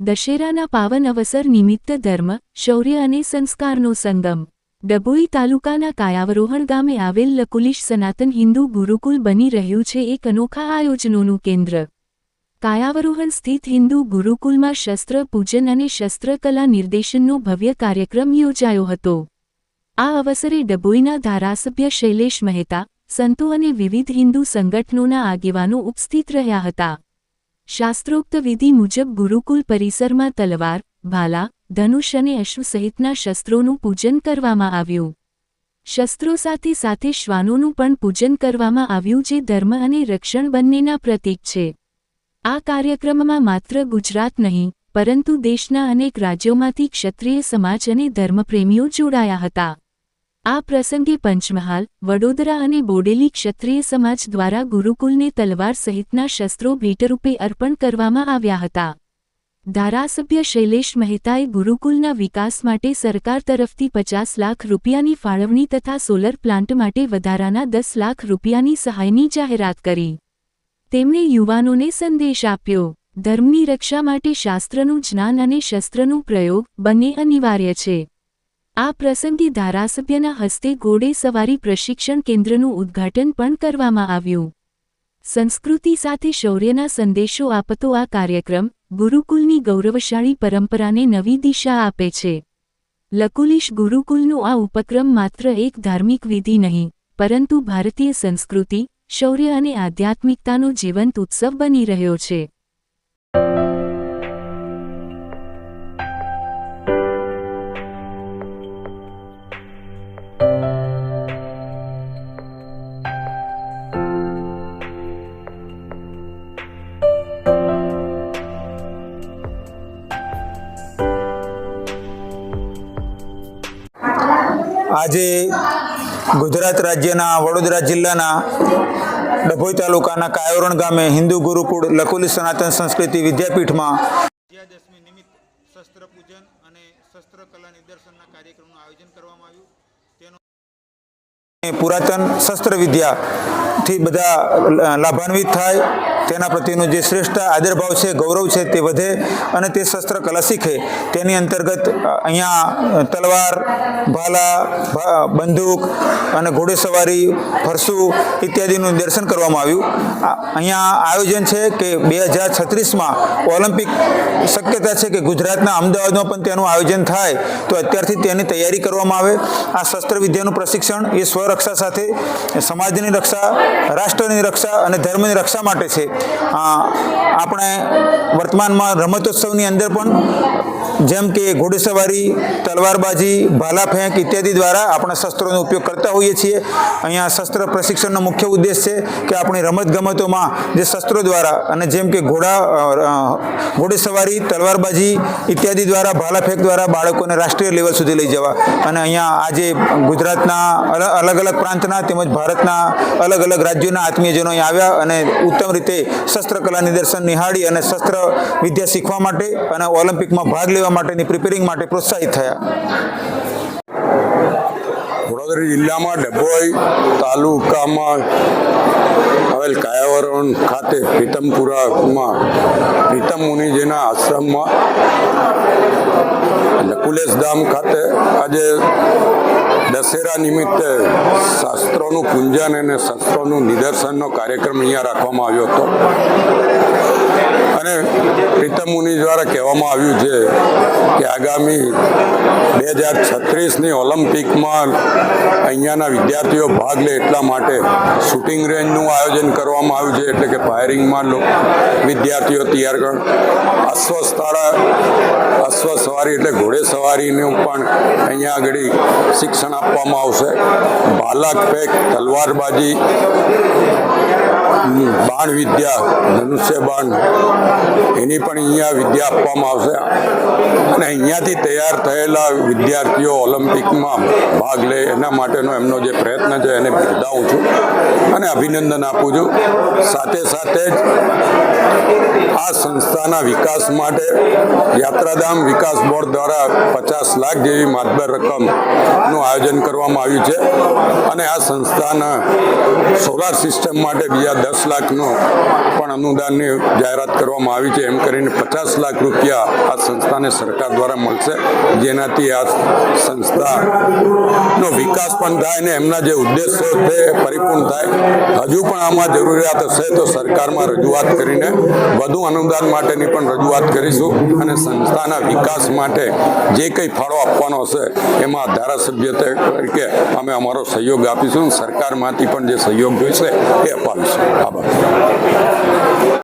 દશેરાના પાવન અવસર નિમિત્ત ધર્મ, શૌર્ય અને સંસ્કારનો સંગમ. ડભોઈ તાલુકાના કાયાવરોહણ ગામે આવેલ લકુલિશ સનાતન હિન્દુ ગુરુકુલ બની રહ્યું છે એક અનોખા આયોજનોનું કેન્દ્ર. કાયાવરોહણ સ્થિત હિન્દુ ગુરુકુલમાં શસ્ત્ર પૂજન અને શસ્ત્રકલા નિર્દેશનનો ભવ્ય કાર્યક્રમ યોજાયો હતો. આ અવસરે ડભોઈના ધારાસભ્ય શૈલેષ મહેતા, સંતો અને વિવિધ હિન્દુ સંગઠનોના આગેવાનો ઉપસ્થિત રહ્યા હતા. શાસ્ત્રોક્ત વિધિ મુજબ ગુરુકુલ પરિસરમાં તલવાર, ભાલા, ધનુષ અને અશ્વ સહિતના શસ્ત્રોનું પૂજન કરવામાં આવ્યું. શસ્ત્રો સાથે સાથે શ્વાનોનું પણ પૂજન કરવામાં આવ્યું જે ધર્મ અને રક્ષણ બંનેના પ્રતીક છે. આ કાર્યક્રમમાં માત્ર ગુજરાત નહીં, પરંતુ દેશના અનેક રાજ્યોમાંથી ક્ષત્રિય સમાજ અને ધર્મપ્રેમીઓ જોડાયા હતા. આ પ્રસંગે પંચમહાલ, વડોદરા અને બોડેલી ક્ષત્રિય સમાજ દ્વારા ગુરુકુલને તલવાર સહિતના શસ્ત્રો ભેટરૂપે અર્પણ કરવામાં આવ્યા હતા. ધારાસભ્ય શૈલેષ મહેતાએ ગુરુકુલના વિકાસ માટે સરકાર તરફથી પચાસ લાખ રૂપિયાની ફાળવણી તથા સોલર પ્લાન્ટ માટે વધારાના દસ લાખ રૂપિયાની સહાયની જાહેરાત કરી. તેમણે યુવાનોને સંદેશ આપ્યો, ધર્મની રક્ષા માટે શાસ્ત્રનું જ્ઞાન અને શસ્ત્રનું પ્રયોગ બંને અનિવાર્ય છે. આ પ્રસંગે ધારાસભ્યના હસ્તે ઘોડે સવારી પ્રશિક્ષણ કેન્દ્રનું ઉદ્ઘાટન પણ કરવામાં આવ્યું. સંસ્કૃતિ સાથે શૌર્યના સંદેશો આપતો આ કાર્યક્રમ ગુરુકુલની ગૌરવશાળી પરંપરાને નવી દિશા આપે છે. લકુલિશ ગુરુકુલનો આ ઉપક્રમ માત્ર એક ધાર્મિક વિધિ નહીં, પરંતુ ભારતીય સંસ્કૃતિ, શૌર્ય અને આધ્યાત્મિકતાનો જીવંત ઉત્સવ બની રહ્યો છે. આજે ગુજરાત રાજ્યના વડોદરા જિલ્લાના ડભોઈ તાલુકાના કાયોરણ ગામે હિન્દુ ગુરુકુળ લકુલી સનાતન સંસ્કૃતિ વિદ્યાપીઠમાં વિજયાદશમી નિમિત્ત શસ્ત્ર પૂજન અને શસ્ત્ર કલા નિદર્શનના કાર્યક્રમનું આયોજન કરવામાં આવ્યું. તેનો પુરાતન શસ્ત્ર વિદ્યાથી બધા લાભાન્વિત થાય. તેના પ્રત્યેનું જે શ્રેષ્ઠ આદરભાવ છે, ગૌરવ છે તે વધે અને તે શસ્ત્ર કલા શીખે. તેની અંતર્ગત અહીંયા તલવાર, ભાલા બંદૂક અને ઘોડેસવારી, ફરસુ ઇત્યાદિનું દર્શન કરવામાં આવ્યું. અહીંયા આયોજન છે કે બે હજાર છત્રીસમાં ઓલિમ્પિક શક્યતા છે કે ગુજરાતના અમદાવાદમાં પણ તેનું આયોજન થાય તો અત્યારથી તેની તૈયારી કરવામાં આવે. આ શસ્ત્ર વિદ્યાનું પ્રશિક્ષણ એ સ્વરક્ષા સાથે સમાજની રક્ષા, રાષ્ટ્રની રક્ષા અને ધર્મની રક્ષા માટે છે. આપણે વર્તમાનમાં રમતોત્સવની અંદર પણ જેમ કે ઘોડેસવારી, તલવારબાજી ભાલા ફેંક ઇત્યાદિ દ્વારા આપણે શસ્ત્રોનો ઉપયોગ કરતા હોઈએ છીએ. અહીંયા શસ્ત્ર પ્રશિક્ષણનો મુખ્ય ઉદ્દેશ છે કે આપણી રમતગમતોમાં જે શસ્ત્રો દ્વારા અને જેમ કે ઘોડા ઘોડેસવારી, તલવારબાજી ઇત્યાદિ દ્વારા ભાલા ફેંક દ્વારા બાળકોને રાષ્ટ્રીય લેવલ સુધી લઈ જવા. અને અહીંયા આજે ગુજરાતના અલગ અલગ પ્રાંતના તેમજ ભારતના અલગ અલગ રાજ્યોના આત્મીયજનો અહીં આવ્યા અને ઉત્તમ રીતે શસ્ત્રકલા નિદર્શન નિહાળી અને શસ્ત્ર વિદ્યા શીખવા માટે અને ઓલિમ્પિકમાં ભાગ લેવા માટેની પ્રિપેરિંગ માટે પ્રોત્સાહિત થયા. વડોદરા જિલ્લામાં ડભોઈ તાલુકામાં આવેલ કાયાવરણ ખાતે પ્રીતમપુરામાં પ્રીતમ મુનિજીના આશ્રમમાં નકુલેશ ધામ ખાતે આજે દશેરા નિમિત્તે શાસ્ત્રોનું પૂંજન અને શાસ્ત્રોનું નિદર્શનનો કાર્યક્રમ અહીંયા રાખવામાં આવ્યો હતો. અને પ્રીતમ મુનિ દ્વારા કહેવામાં આવ્યું છે કે આગામી બે હજાર છત્રીસની ઓલિમ્પિકમાં અહીંયાના વિદ્યાર્થીઓ ભાગ લે એટલા માટે શૂટિંગ રેન્જનું આયોજન કરવામાં આવ્યું છે, એટલે કે ફાયરિંગમાં વિદ્યાર્થીઓ તૈયાર કર અશ્વસ્થાળા અશ્વ સવારી એટલે ઘોડે સવારીનું પણ અહીંયા આગળ શિક્ષણ આપવામાં આવશે. બાલક પેક તલવારબાજી. બાણ વિદ્યા ધનુષ્ય બાણ એની પણ અહીંયા વિદ્યા આપવામાં આવશે. અને અહીંયાથી તૈયાર થયેલા વિદ્યાર્થીઓ ઓલિમ્પિકમાં ભાગ લે, એના માટેનો એમનો જે પ્રયત્ન છે, એને બિરદાવું છું અને અભિનંદન આપું છું. સાથે સાથે જ આ સંસ્થાના વિકાસ માટે યાત્રાધામ વિકાસ બોર્ડ દ્વારા પચાસ લાખ જેવી માતબર રકમનું આયોજન કરવામાં આવ્યું છે. અને આ સંસ્થાના સોલાર સિસ્ટમ માટે બીજા દસ દસ લાખનું પણ અનુદાનની જાહેરાત કરવામાં આવી છે. એમ કરીને પચાસ લાખ રૂપિયા આ સંસ્થાને સરકાર દ્વારા મળશે. જેનાથી આ સંસ્થાનો વિકાસ પણ થાય ને એમના જે ઉદ્દેશો એ પરિપૂર્ણ થાય. હજુ પણ આમાં જરૂરિયાત હશે તો સરકારમાં રજૂઆત કરીને વધુ અનુદાન માટેની પણ રજૂઆત કરીશું અને સંસ્થાના વિકાસ માટે જે કંઈ ફાળો આપવાનો હશે એમાં ધારાસભ્ય તરીકે અમે અમારો સહયોગ આપીશું સરકારમાંથી પણ જે સહયોગ જોઈશે એ અપાવીશું. habe.